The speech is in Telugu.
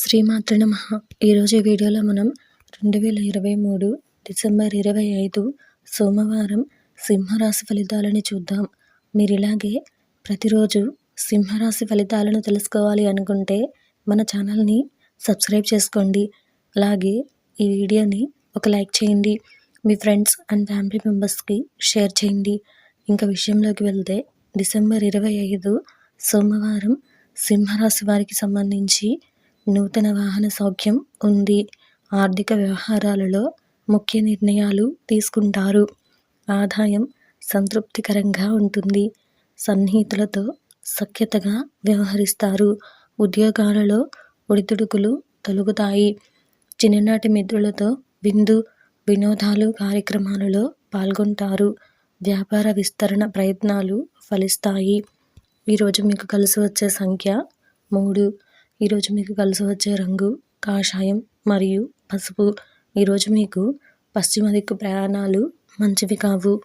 శ్రీమాతృ నమ. ఈరోజు వీడియోలో మనం రెండు వేల ఇరవై మూడు డిసెంబర్ ఇరవై ఐదు సోమవారం సింహరాశి ఫలితాలని చూద్దాం. మీరు ఇలాగే ప్రతిరోజు సింహరాశి ఫలితాలను తెలుసుకోవాలి అనుకుంటే మన ఛానల్ని సబ్స్క్రైబ్ చేసుకోండి. అలాగే ఈ వీడియోని ఒక లైక్ చేయండి. మీ ఫ్రెండ్స్ అండ్ ఫ్యామిలీ మెంబర్స్కి షేర్ చేయండి. ఇంకా విషయంలోకి వెళ్తే డిసెంబర్ ఇరవై ఐదు సోమవారం సింహరాశి వారికి సంబంధించి నూతన వాహన సౌఖ్యం ఉంది. ఆర్థిక వ్యవహారాలలో ముఖ్య నిర్ణయాలు తీసుకుంటారు. ఆదాయం సంతృప్తికరంగా ఉంటుంది. సన్నిహితులతో సఖ్యతగా వ్యవహరిస్తారు. ఉద్యోగాలలో ఒడిదుడుకులు తొలుగుతాయి. చిన్ననాటి మిత్రులతో విందు వినోదాలు కార్యక్రమాలలో పాల్గొంటారు. వ్యాపార విస్తరణ ప్రయత్నాలు ఫలిస్తాయి. ఈరోజు మీకు కలిసి వచ్చే సంఖ్య మూడు. ఈరోజు మీకు కలిసి వచ్చే రంగు కాషాయం మరియు పసుపు. ఈరోజు మీకు పశ్చిమ దిక్కు ప్రయాణాలు మంచివి కావు.